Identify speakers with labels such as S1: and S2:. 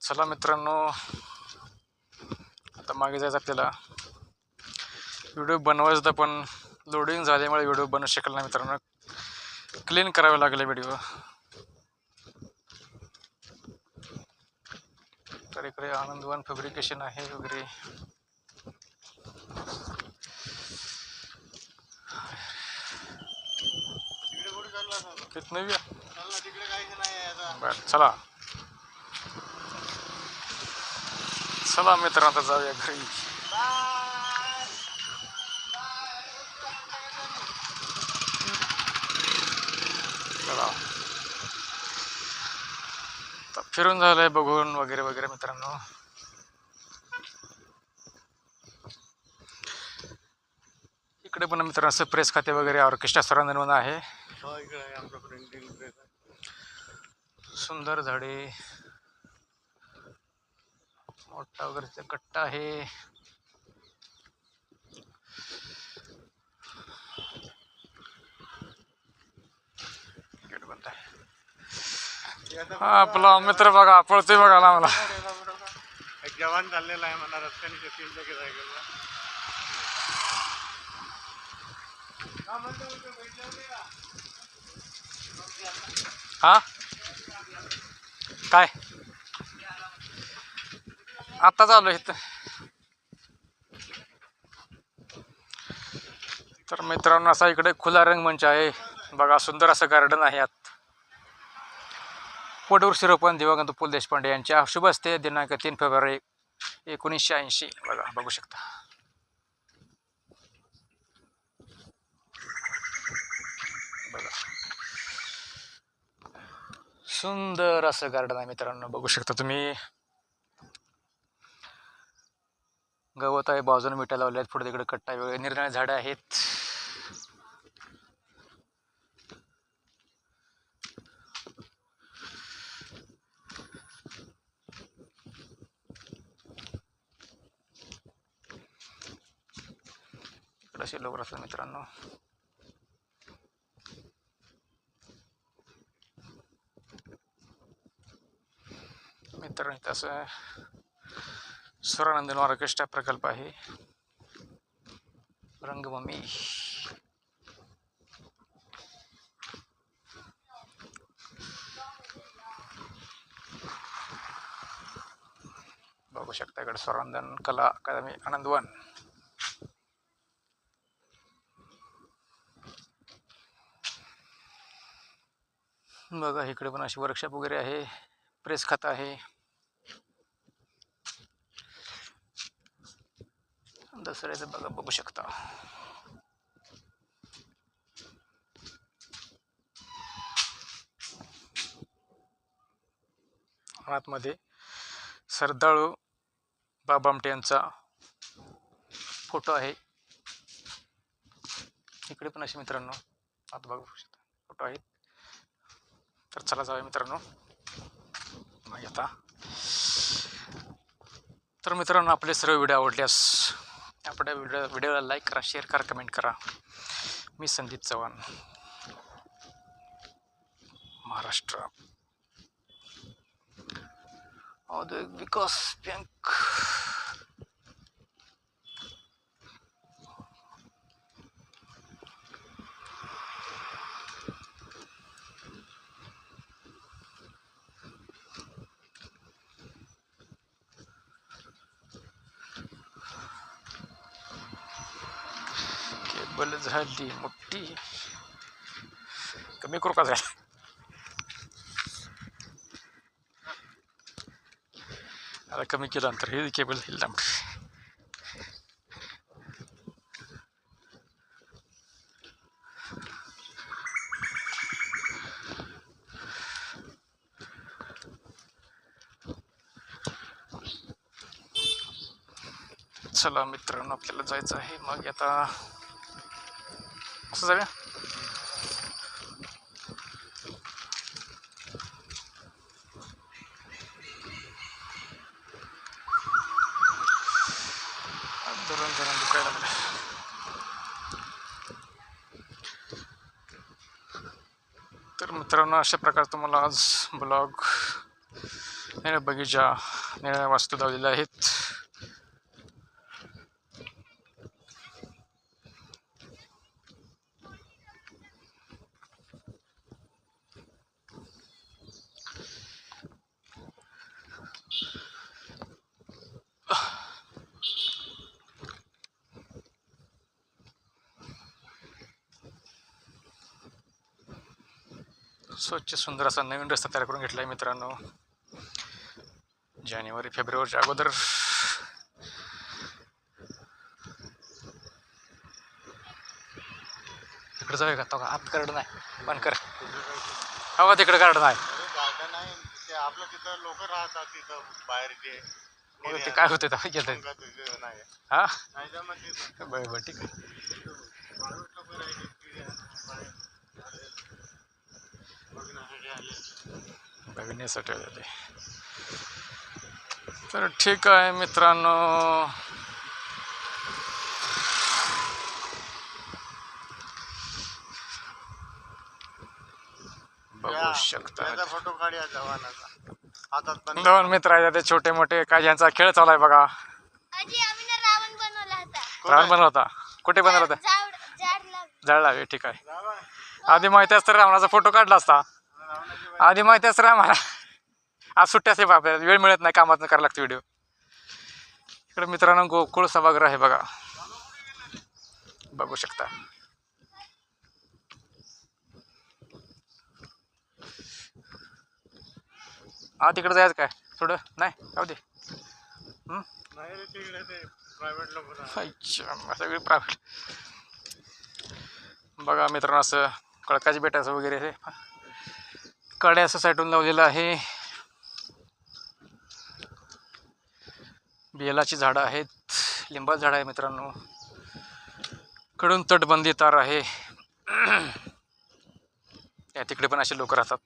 S1: चला मित्रांनो आता मागे जायचं आपल्याला. व्हिडिओ बनवायचं पण लोडिंग झाल्यामुळे व्हिडिओ बनवू शकला नाही मित्रांनो. क्लीन करावे लागले व्हिडिओ तर इकडे आनंदवन फॅब्रिकेशन आहे वगैरे? तिथनं बरं चला. चला मित्र आता जाऊया घरी फिरून झालंय बघून वगैरे वगैरे मित्रांनो इकडे पण मित्रांनो प्रेस खाते वगैरे ऑर्केस्ट्रा
S2: प्रिंटिंग प्रेस आहे.
S1: सुंदर झाडे मोठा वगैरे गट्टा आहे.
S2: हे
S1: आपला मित्र बघा पळतोय बघायला मला
S2: एक जवान चाललेला आहे मला रस्त्याने तीन टक्के सायकलला? हा
S1: काय आता चालू इथं तर मित्रांनो असा इकडे खुला रंगमंच आहे. बघा सुंदर असं गार्डन आहे आत पोटवृक्षी रोपण दिवंगत पु देशपांडे यांच्या शुभ असते दिनांक तीन फेब्रुवारी एकोणीसशे ऐंशी. बघा बघू शकता. बघा. सुंदर असं गार्डन आहे मित्रांनो बघू शकता तुम्ही. गवत आहे बाजूने मिठा लावले आहेत पुढे तिकडे कट्टा वेगळे निरनिळे झाडं आहेत. इकडे असे लोक असतात मित्रांनो. मित्रांनो तसं असं स्वरानंदन ऑर्केस्ट्रा प्रकल्प आहे. रंगभूमी. बघू शकता इकडे स्वरानंदन कला अकादमी आनंदवन बघा इकडे पण अशी वर्कशॉप वगैरे आहे. प्रेस खात आहे. दसऱ्याचं बघा बघू शकता आतमध्ये सरदाळू बाबामटे यांचा फोटो आहे. इकडे पण असे मित्रांनो आत बघू शकता. फोटो आहेत. तर चला जाऊया मित्रांनो. मग आता तर मित्रांनो आपले सर्व व्हिडिओ आवडल्यास आपल्या व्हिडिओ व्हिडिओला लाईक करा शेअर करा कमेंट करा. मी संदीप चव्हाण. महाराष्ट्र. औद्योगिक विकास बँक केबल झाली मोठी. कमी करू का झाली आता कमी केलं नंतर हे केबल झाली लांब. चला मित्रांनो आपल्याला जायचं आहे. मग आता असं जाऊया धरून धरून दुखायला लागलं तर मित्रांनो अशा प्रकारे तुम्हाला आज ब्लॉग निळ्या बगीचा निळ्या वास्तू लावलेल्या आहेत स्वच्छ सुंदर असा नवीन रस्ता तयार करून घेतला आहे मित्रांनो. जानेवारी फेब्रुवारीच्या अगोदर. तिकडे जाऊया का? तो का आत गार्डन आहे बंद कर. हवा तिकडे गार्डन आहे
S2: गार्डन आहे ते आपलं तिथं लोक राहतात तिथं बाहेर जे.
S1: मग ते काय होते
S2: नाही.
S1: हा? बरं बरं ठीक आहे
S2: बाळूट लोकं राहिले, तिथे बाहेर आले. बघण्यासाठी
S1: ते तर ठीक आहे मित्रांनो. बघू शकता.
S2: फोटो
S1: दोन मित्र आहेत ते छोटे मोठे काय यांचा खेळ चालू आहे बघा.
S3: रावण बनवला होता.
S1: रावण बनवला होता. कुठे बनवला होता?
S3: झाड झाड लाव
S1: ठीक आहे. आधी माहिती असतं रावणाचा फोटो काढला असता. आधी माहिती राह मला. आज सुट्ट्या असते बाप वेळ मिळत नाही कामात करायला लागतो व्हिडिओ इकडे मित्रांनो गोकुळ सभागृह आहे बघा. बघू शकता. हा तिकडे जायचं काय? थोडं? नाही? जाऊ दे.
S2: नाही ते
S1: अच्छा सगळी प्रायव्हेट बघा मित्रांनो असं कळकाची बेटाचं वगैरे हे कडे असं साठवून लावलेलं आहे. बेलाची झाडं आहेत. लिंबाचं झाड आहे मित्रांनो. कडून तटबंदी तार आहे. या तिकडे पण असे लोक राहतात.